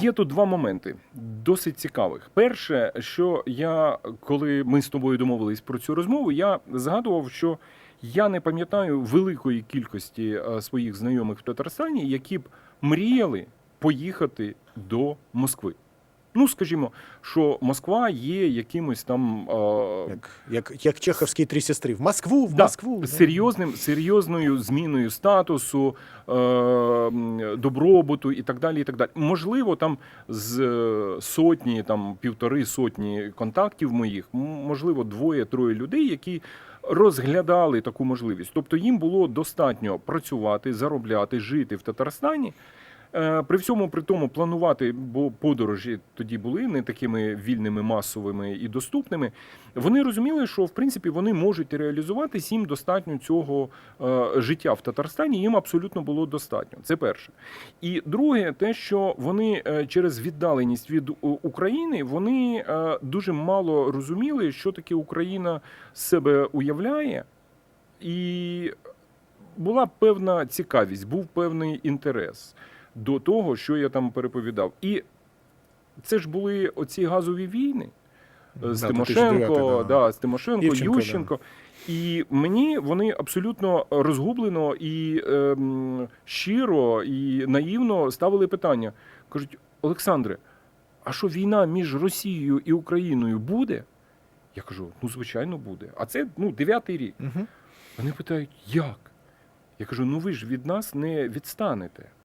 Є тут два моменти досить цікавих. Перше, що я, коли ми з тобою домовились про цю розмову, я згадував, що я не пам'ятаю великої кількості е, своїх знайомих в Татарстані, які б мріяли поїхати до Москви. Ну, скажімо, що Москва є якимось там е, Як, як, як чеховські три сестри. В Москву, в Да, Москву. серйозним, серйозною зміною статусу, е, добробуту і так далі. І так далі. Можливо, там з сотні, там півтори сотні контактів моїх, можливо, двоє-троє людей, які розглядали таку можливість. Тобто їм було достатньо працювати, заробляти, жити в Татарстані. Е, При всьому при тому планувати, бо подорожі тоді були не такими вільними, масовими і доступними. Вони розуміли, що в принципі вони можуть реалізуватись, їм достатньо цього е, життя в Татарстані. Їм абсолютно було достатньо. Це перше. І друге, те, що вони е, через віддаленість від України вони дуже мало розуміли, що таке Україна себе уявляє, і була певна цікавість, був певний інтерес до того, що я там переповідав. І це ж були оці газові війни е, з Да, Тимошенко, 2009, да. да. з Тимошенко, Ющенко, Ющенко. І мені вони абсолютно розгублено і ем, щиро і наївно ставили питання. Кажуть, Олександре, а що війна між Росією і Україною буде? Я кажу, ну звичайно буде. А це ну дев'ятий рік. Мгм. Вони питають, як? Я кажу: ну ви ж від нас не відстанете.